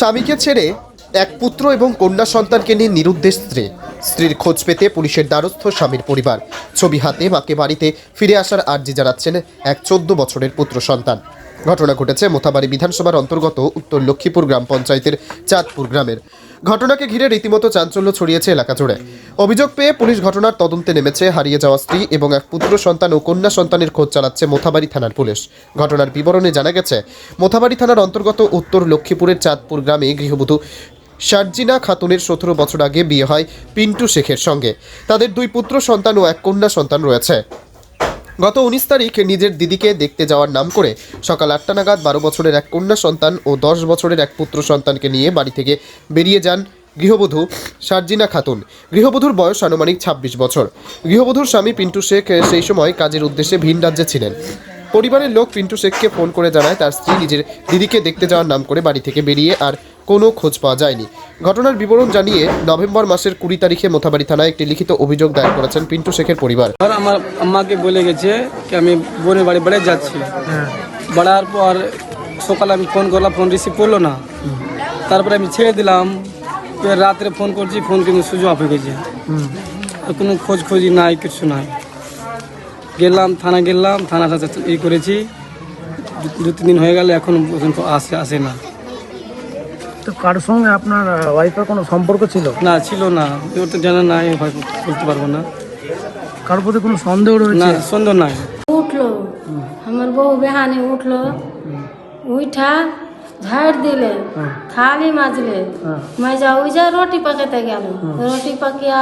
স্বামীকে ছেড়ে এক পুত্র এবং কন্যা সন্তানকে নিয়ে নিরুদ্দেশ স্ত্রী। স্ত্রীর খোঁজ পেতে পুলিশের দ্বারস্থ স্বামীর পরিবার। ছবি হাতে মাকে বাড়িতে ফিরে আসার আর্জি জানাচ্ছেন এক চোদ্দ বছরের পুত্র সন্তান। ঘটনা ঘটেছে মোথাবাড়ি বিধানসভার অন্তর্গত উত্তর লক্ষ্মীপুর গ্রাম পঞ্চায়েতের চাঁদপুর গ্রামের। ঘটনাকে ঘিরে রীতিমতো চাঞ্চল্য ছড়িয়েছে এলাকা জুড়ে। অভিযোগ পেয়ে পুলিশ ঘটনার তদন্তে নেমেছে, হারিয়ে যাওয়া স্ত্রী এবং এক পুত্র সন্তান ও কন্যা সন্তানের খোঁজ চালাচ্ছে মোথাবাড়ি থানার পুলিশ। ঘটনার বিবরণে জানা গেছে, মোথাবাড়ি থানার অন্তর্গত উত্তর লক্ষ্মীপুরের চাঁদপুর গ্রামে গৃহবধূ শারজিনা খাতুনের সতেরো বছর আগে বিয়ে হয় পিন্টু শেখের সঙ্গে। তাদের দুই পুত্র সন্তান ও এক কন্যা সন্তান রয়েছে। গত উনিশ তারিখ নিজের দিদিকে দেখতে যাওয়ার নাম করে সকাল আটটা নাগাদ বারো বছরের এক কন্যা সন্তান ও দশ বছরের এক পুত্র সন্তানকে নিয়ে বাড়ি থেকে বেরিয়ে যান গৃহবধূ শারজিনা খাতুন। গৃহবধূর বয়স আনুমানিক ছাব্বিশ বছর। গৃহবধূর স্বামী পিন্টু শেখ সেই সময় কাজের উদ্দেশ্যে ভিন রাজ্যে ছিলেন। পরিবারের লোক পিন্টু শেখকে ফোন করে জানায় তার স্ত্রী নিজের দিদিকে দেখতে যাওয়ার নাম করে বাড়ি থেকে বেরিয়ে আর কোনো খোঁজ পাওয়া যায়নি। ঘটনার বিবরণ জানিয়ে নভেম্বর মাসের কুড়ি তারিখে মোথাবাড়ি থানায় একটি লিখিত অভিযোগ দায়ের করেছেন পিন্টু শেখের পরিবার। আমার আম্মাকে বলে গেছে কি আমি বোনের বাড়ি, বেড়ে যাচ্ছি। বাড়ার পর সকালে আমি ফোন করলাম, ফোন রিসিভ করল না। তারপরে আমি ছেড়ে দিলাম। রাত্রে ফোন করছি, ফোন কিন্তু সুযোগ অফ হয়ে গেছে। কোনো খোঁজ খোঁজি নাই, কিছু নাই। গেলাম, থানা গেলাম থানা ই করেছি। দু- তিন দিন হয়ে গেল, এখন পর্যন্ত আসে আসে না। তো কারোর সঙ্গে আপনার ওয়াইফের কোনো সম্পর্ক ছিল? না ছিল না। ওর তো জানা নাই হয়তো বলতে পারব না। কারোর প্রতি কোনো সন্দেহ রয়েছে? না সন্দেহ নাই। উঠল। আমার বউ বেহানে উঠল। উঠা ঝাড় দিলে হ্যাঁ। থালি মাজলে। হ্যাঁ। মাজা ওই যা রুটি পাকাতে গেল। হ্যাঁ। রুটি পাকিয়া